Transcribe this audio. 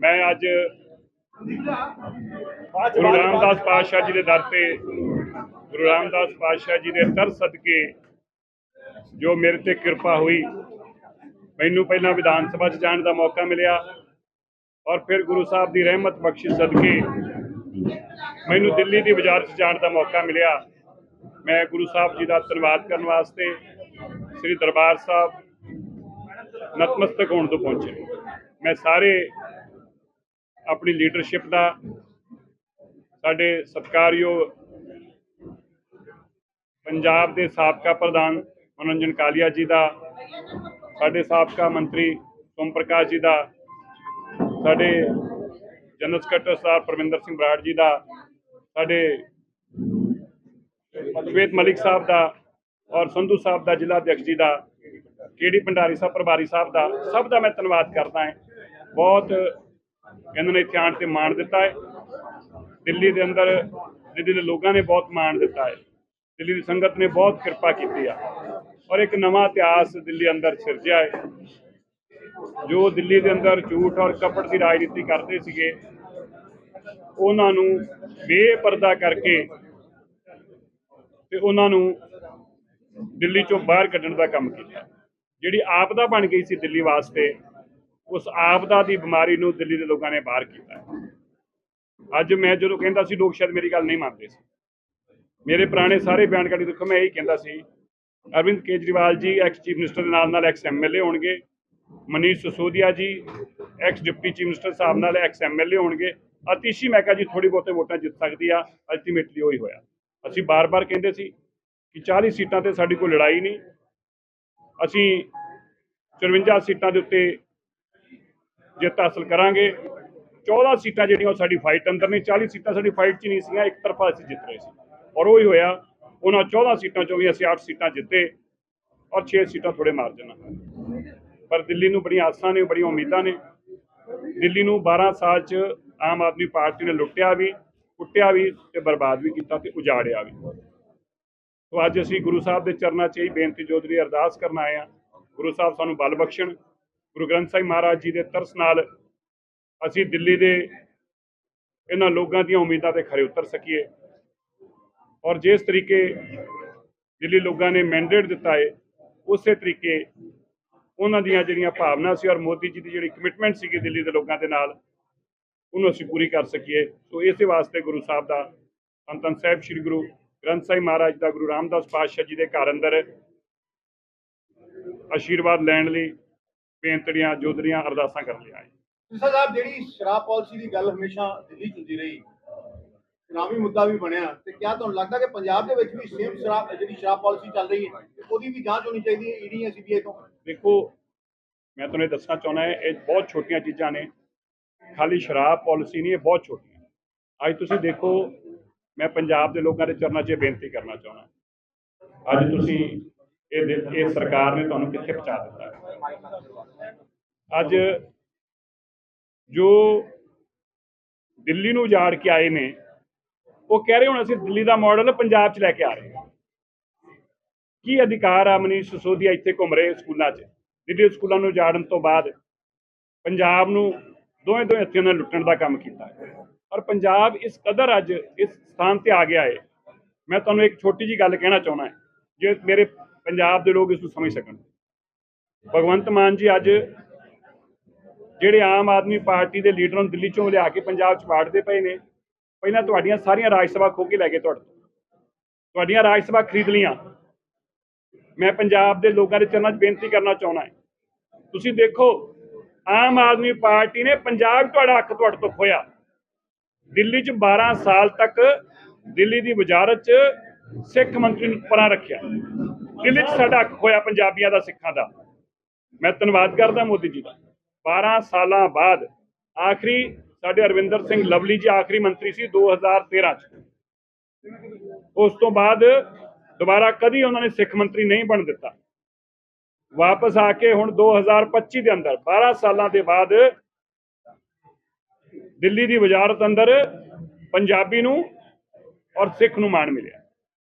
ਮੈਂ ਅੱਜ ਗੁਰੂ ਰਾਮਦਾਸ ਪਾਤਸ਼ਾਹ ਜੀ ਦੇ ਦਰ ਤੇ, ਗੁਰੂ ਰਾਮਦਾਸ ਪਾਤਸ਼ਾਹ ਜੀ ਦੇ ਦਰ ਸਦਕੇ ਜੋ ਮੇਰੇ ਤੇ ਕਿਰਪਾ ਹੋਈ, ਮੈਨੂੰ ਪਹਿਲਾਂ ਵਿਧਾਨ ਸਭਾ 'ਚ ਜਾਣ ਦਾ ਮੌਕਾ ਮਿਲਿਆ ਔਰ ਫਿਰ ਗੁਰੂ ਸਾਹਿਬ ਦੀ ਰਹਿਮਤ ਬਖਸ਼ਿਸ਼ ਸਦਕੇ ਮੈਨੂੰ ਦਿੱਲੀ ਦੀ ਬਾਜ਼ਾਰ 'ਚ ਜਾਣ ਦਾ ਮੌਕਾ ਮਿਲਿਆ। ਮੈਂ ਗੁਰੂ ਸਾਹਿਬ ਜੀ ਦਾ ਧੰਨਵਾਦ ਕਰਨ ਵਾਸਤੇ ਸ੍ਰੀ ਦਰਬਾਰ ਸਾਹਿਬ ਨਤਮਸਤਕ ਹੋਣ ਤੋਂ ਪਹੁੰਚੇ। ਮੈਂ ਸਾਰੇ ਆਪਣੀ ਲੀਡਰਸ਼ਿਪ ਦਾ ਸਾਡੇ ਸਤਿਕਾਰਯੋਗ ਪੰਜਾਬ ਦੇ ਸਾਬਕਾ ਪ੍ਰਧਾਨ ਮਨੋਰੰਜਨ ਕਾਲੀਆ ਜੀ ਦਾ, ਸਾਡੇ ਸਾਬਕਾ ਮੰਤਰੀ ਸੋਮ ਪ੍ਰਕਾਸ਼ ਜੀ ਦਾ, ਸਾਡੇ ਜਨਰਲ ਸਕੱਤਰ ਸਾਹਿਬ ਪਰਮਿੰਦਰ ਸਿੰਘ ਬਰਾੜ ਜੀ ਦਾ, ਸਾਡੇ ਅਦਵੈਤ ਮਲਿਕ ਸਾਹਿਬ ਦਾ ਔਰ ਸੰਧੂ ਸਾਹਿਬ ਦਾ, ਜ਼ਿਲ੍ਹਾ ਅਧਿਕਸ਼ ਜੀ ਦਾ, ਕੇਡੀ ਭੰਡਾਰੀ ਸਾਹਿਬ, ਪ੍ਰਭਾਰੀ ਸਾਹਿਬ ਦਾ, ਸਭ ਦਾ ਮੈਂ ਧੰਨਵਾਦ ਕਰਦਾ ਹਾਂ। ਬਹੁਤ ਇਹਨਾਂ ਨੇ ਇੱਥੇ ਆਉਣ ਤੇ ਮਾਣ ਦਿੱਤਾ ਹੈ। ਦਿੱਲੀ ਦੇ ਅੰਦਰ ਦਿੱਲੀ ਦੇ ਲੋਕਾਂ ਨੇ ਬਹੁਤ ਮਾਣ ਦਿੱਤਾ ਹੈ। ਦਿੱਲੀ ਦੀ ਸੰਗਤ ਨੇ ਬਹੁਤ ਕਿਰਪਾ ਕੀਤੀ ਆ। ਔਰ ਇੱਕ ਨਵਾਂ ਇਤਿਹਾਸ ਦਿੱਲੀ ਅੰਦਰ ਸਿਰਜਿਆ ਹੈ। ਜੋ ਦਿੱਲੀ ਦੇ ਅੰਦਰ ਝੂਠ ਔਰ ਕਪਟ ਦੀ ਰਾਜਨੀਤੀ ਕਰਦੇ ਸੀਗੇ, ਉਹਨਾਂ ਨੂੰ ਬੇਪਰਦਾ ਕਰਕੇ ਤੇ ਉਹਨਾਂ ਨੂੰ ਦਿੱਲੀ ਚੋਂ ਬਾਹਰ ਕੱਢਣ ਦਾ ਕੰਮ ਕੀਤਾ। ਜਿਹੜੀ ਆਪਦਾ ਬਣ ਗਈ ਸੀ ਦਿੱਲੀ ਵਾਸਤੇ ਉਸ ਆਪਦਾ ਦੀ ਬਿਮਾਰੀ ਨੂੰ ਦਿੱਲੀ ਦੇ ਲੋਕਾਂ ਨੇ ਬਾਹਰ ਕੀਤਾ ਅੱਜ ਮੈਂ ਜਦੋਂ ਕਹਿੰਦਾ ਸੀ, ਲੋਕ ਸ਼ਾਇਦ ਮੇਰੀ ਗੱਲ ਨਹੀਂ ਮੰਨਦੇ ਸੀ। ਮੇਰੇ ਪੁਰਾਣੇ ਸਾਰੇ ਬਿਆਨ ਕੱਢ ਦੇਖੋ, ਮੈਂ ਇਹੀ ਕਹਿੰਦਾ ਸੀ, Arvind Kejriwal ji X chief minister ਦੇ ਨਾਲ ਨਾਲ ਐਕਸ ਐਮਐਲਏ ਹੋਣਗੇ। Manish Sisodia ji ex deputy chief minister ਸਾਹਿਬ ਨਾਲ ਐਕਸ ਐਮਐਲਏ ਹੋਣਗੇ। ਅਤੀਸ਼ੀ ਮੈਂ ਕਿਹਾ ਜੀ ਥੋੜੀ ਬਹੁਤੇ ਵੋਟਾਂ ਜਿੱਤ ਸਕਦੀ ਆ ਅਲਟੀਮੇਟਲੀ ਉਹੀ ਹੋਇਆ। ਅਸੀਂ ਬਾਰ-ਬਾਰ ਕਹਿੰਦੇ ਸੀ ਕਿ 40 ਸੀਟਾਂ ਤੇ ਸਾਡੀ ਕੋਈ ਲੜਾਈ ਨਹੀਂ। ਅਸੀਂ 54 ਸੀਟਾਂ ਦੇ ਉੱਤੇ ਜਿੱਤ ਹਾਸਲ ਕਰਾਂਗੇ। 14 ਸੀਟਾਂ ਜਿਹੜੀਆਂ ਉਹ ਸਾਡੀ ਫਾਈਟ ਅੰਦਰ ਨੇ 40 ਸੀਟਾਂ ਸਾਡੀ ਫਾਈਟ 'ਚ ਨਹੀਂ ਸੀਗੀਆਂ, ਇੱਕ ਤਰਫਾ ਅਸੀਂ ਜਿੱਤ ਰਹੇ ਸੀ। ਔਰ ਉਹ ਹੀ ਹੋਇਆ, ਉਹਨਾਂ 14 ਸੀਟਾਂ ਚੋਂ ਵੀ ਅਸੀਂ 8 ਸੀਟਾਂ ਜਿੱਤੇ ਔਰ 6 ਸੀਟਾਂ ਥੋੜੇ ਮਾਰਜਨ ਨਾਲ ਪਰ ਦਿੱਲੀ ਨੂੰ ਬੜੀਆਂ ਆਸਾਂ ਨੇ, ਬੜੀਆਂ ਉਮੀਦਾਂ ਨੇ। ਦਿੱਲੀ ਨੂੰ 12 ਸਾਲ 'ਚ ਆਮ ਆਦਮੀ ਪਾਰਟੀ ਨੇ ਲੁੱਟਿਆ ਵੀ, ਕੁੱਟਿਆ ਵੀ ਤੇ ਬਰਬਾਦ ਵੀ ਕੀਤਾ ਤੇ ਉਜਾੜਿਆ ਵੀ। ਸੋ ਅੱਜ ਅਸੀਂ ਗੁਰੂ ਸਾਹਿਬ ਦੇ ਚਰਨਾਂ 'ਚ ਹੀ ਬੇਨਤੀ ਜੋਦਰੀ ਅਰਦਾਸ ਕਰਨ ਆਏ ਆ ਗੁਰੂ ਸਾਹਿਬ ਸਾਨੂੰ ਬਲ ਬਖਸ਼ਣ। ਗੁਰੂ ਗ੍ਰੰਥ ਸਾਹਿਬ ਮਹਾਰਾਜ ਜੀ ਦੇ ਤਰਸ ਨਾਲ ਅਸੀਂ ਦਿੱਲੀ ਦੇ ਇਹਨਾਂ ਲੋਕਾਂ ਦੀਆਂ ਉਮੀਦਾਂ ਤੇ ਖਰੇ ਉਤਰ ਸਕੀਏ। ਔਰ ਜਿਸ ਤਰੀਕੇ ਦਿੱਲੀ ਲੋਕਾਂ ਨੇ ਮੈਂਡੇਟ ਦਿੱਤਾ ਹੈ ਉਸੇ ਤਰੀਕੇ ਉਹਨਾਂ ਦੀਆਂ ਜਿਹੜੀਆਂ ਭਾਵਨਾ ਸੀ ਔਰ ਮੋਦੀ ਜੀ ਦੀ ਜਿਹੜੀ ਕਮਿਟਮੈਂਟ ਸੀਗੀ ਦਿੱਲੀ ਦੇ ਲੋਕਾਂ ਦੇ ਨਾਲ, ਉਹਨੂੰ ਅਸੀਂ ਪੂਰੀ ਕਰ ਸਕੀਏ। ਸੋ ਇਸੇ ਵਾਸਤੇ ਗੁਰੂ ਸਾਹਿਬ ਦਾ ਸੰਤਨ ਸਾਹਿਬ ਸ੍ਰੀ ਗੁਰੂ ਗ੍ਰੰਥ ਸਾਹਿਬ ਮਹਾਰਾਜ ਦਾ ਗੁਰੂ ਰਾਮਦਾਸ ਪਾਤਸ਼ਾਹ ਜੀ ਦੇ ਘਰ ਅੰਦਰ ਆਸ਼ੀਰਵਾਦ ਲੈਣ ਲਈ ਬੇਨਤੜੀਆਂ ਜੋਦਰੀਆਂ ਅਰਦਾਸਾਂ ਕਰਨ ਲਈ ਆਏ। ਜਿਸਾ ਸਾਹਿਬ ਜਿਹੜੀ ਸ਼ਰਾਬ ਪਾਲਿਸੀ ਦੀ ਗੱਲ ਹਮੇਸ਼ਾ ਦਿੱਲੀ ਚ ਹੁੰਦੀ ਰਹੀ ਚੁਣਾਵੀ ਮੁੱਦਾ ਵੀ ਬਣਿਆ ਤੇ ਕਿਆ ਤੁਹਾਨੂੰ ਲੱਗਦਾ ਕਿ ਪੰਜਾਬ ਦੇ ਵਿੱਚ ਵੀ ਸੇਮ ਸ਼ਰਾਬ ਜਿਹੜੀ ਸ਼ਰਾਬ ਪਾਲਿਸੀ ਚੱਲ ਰਹੀ ਹੈ ਉਹਦੀ ਵੀ ਜਾਂਚ ਹੋਣੀ ਚਾਹੀਦੀ ਹੈ ਈਡੀ ਜਾਂ ਸੀਬੀਆਈ ਤੋਂ? ਦੇਖੋ ਮੈਂ ਤੁਹਾਨੂੰ ਇਹ ਦੱਸਣਾ ਚਾਹੁੰਦਾ ਹਾਂ ਇਹ ਬਹੁਤ ਛੋਟੀਆਂ ਚੀਜ਼ਾਂ ਨੇ। ਖਾਲੀ ਸ਼ਰਾਬ ਪਾਲਿਸੀ ਨਹੀਂ ਇਹ ਬਹੁਤ ਛੋਟੀਆਂ। ਅੱਜ ਤੁਸੀਂ ਦੇਖੋ ਮੈਂ ਪੰਜਾਬ ਦੇ ਲੋਕਾਂ ਦੇ ਚਰਨਾਂ 'ਚ ਬੇਨਤੀ ਕਰਨਾ ਚਾਹੁੰਦਾ ਅੱਜ ਤੁਸੀਂ ਇਹ ਇਹ ਸਰਕਾਰ ਨੇ ਤੁਹਾਨੂੰ ਕਿੱਥੇ ਪਹੁੰਚਾ ਦਿੱਤਾ ਅੱਜ ਜੋ ਦਿੱਲੀ ਨੂੰ ਉਜਾੜ ਕੇ ਆਏ ਨੇ, ਉਹ ਕਹਿ ਰਹੇ ਹੁਣ ਅਸੀਂ ਦਿੱਲੀ ਦਾ ਮਾਡਲ ਪੰਜਾਬ 'ਚ ਲੈ ਕੇ ਆ ਰਹੇ ਹਾਂ। ਕੀ ਅਧਿਕਾਰ ਆ ਮਨੀਸ਼ ਸਿਸੋਦੀਆ ਇੱਥੇ ਘੁੰਮ ਰਹੇ ਸਕੂਲਾਂ 'ਚ? ਦਿੱਲੀ ਸਕੂਲਾਂ ਨੂੰ ਉਜਾੜਨ ਤੋਂ ਬਾਅਦ ਪੰਜਾਬ ਨੂੰ ਦੋਵੇਂ ਦੋਵੇਂ ਹੱਥੀਆਂ ਨਾਲ ਲੁੱਟਣ ਦਾ ਕੰਮ ਕੀਤਾ ਹੈ। ਔਰ ਪੰਜਾਬ ਇਸ ਕਦਰ ਅੱਜ ਇਸ ਸਥਾਨ ਤੇ ਆ ਗਿਆ ਹੈ। ਮੈਂ ਤੁਹਾਨੂੰ ਇੱਕ ਛੋਟੀ ਜੀ ਗੱਲ ਕਹਿਣਾ ਚਾਹੁੰਦਾ ਜੇ ਮੇਰੇ ਪੰਜਾਬ ਦੇ ਲੋਕ ਇਸ ਨੂੰ ਸਮਝ ਸਕਣ। ਭਗਵੰਤ ਮਾਨ ਜੀ ਅੱਜ ਜਿਹੜੇ ਆਮ ਆਦਮੀ ਪਾਰਟੀ ਦੇ ਲੀਡਰਾਂ ਨੂੰ ਦਿੱਲੀ ਚੋਂ ਲਿਆ ਕੇ ਪੰਜਾਬ 'ਚ ਵਾੜਦੇ ਪਏ ਨੇ, ਪਹਿਲਾਂ ਤੁਹਾਡੀਆਂ ਸਾਰੀਆਂ ਰਾਜ ਸਭਾ ਖੋ ਕੇ ਲੈ ਗਏ ਤੁਹਾਡੇ ਤੋਂ। ਤੁਹਾਡੀਆਂ ਰਾਜ ਸਭਾ ਖਰੀਦ ਲੀਆਂ ਮੈਂ ਪੰਜਾਬ ਦੇ ਲੋਕਾਂ ਦੇ ਚਰਨਾਂ 'ਚ ਬੇਨਤੀ ਕਰਨਾ ਚਾਹੁੰਦਾ ਹਾਂ। ਤੁਸੀਂ ਦੇਖੋ, ਆਮ ਆਦਮੀ ਪਾਰਟੀ ਨੇ ਪੰਜਾਬ ਤੁਹਾਡਾ ਹੱਕ ਤੁਹਾਡੇ ਤੋਂ ਖੋਇਆ ਦਿੱਲੀ 'ਚ 12 ਸਾਲ ਤੱਕ ਦਿੱਲੀ ਦੀ ਵਜ਼ਾਰਤ 'ਚ ਸਿੱਖ ਮੰਤਰੀ ਨੂੰ ਪਰਾਂ ਰੱਖਿਆ। ਦਿੱਲੀ 'ਚ ਸਾਡਾ ਹੱਕ ਹੋਇਆ ਪੰਜਾਬੀਆਂ ਦਾ, ਸਿੱਖਾਂ ਦਾ? ਮੈਂ ਧੰਨਵਾਦ ਕਰਦਾ ਮੋਦੀ ਜੀ ਦਾ। 12 ਸਾਲਾਂ ਬਾਅਦ ਆਖਰੀ ਸਾਡੇ ਅਰਵਿੰਦਰ ਸਿੰਘ ਲਵਲੀ ਜੀ ਆਖਰੀ ਮੰਤਰੀ ਸੀ 2013 ਚ। ਉਸ ਤੋਂ ਬਾਅਦ ਦੁਬਾਰਾ ਕਦੀ ਉਹਨਾਂ ਨੇ ਸਿੱਖ ਮੰਤਰੀ ਨਹੀਂ ਬਣ ਦਿੱਤਾ। ਵਾਪਸ ਆ ਕੇ ਹੁਣ 2025 ਦੇ ਅੰਦਰ 12 ਸਾਲਾਂ ਦੇ ਬਾਅਦ ਦਿੱਲੀ ਦੀ ਵਜ਼ਾਰਤ ਅੰਦਰ ਪੰਜਾਬੀ ਨੂੰ ਔਰ ਸਿੱਖ ਨੂੰ ਮਾਣ ਮਿਲਿਆ।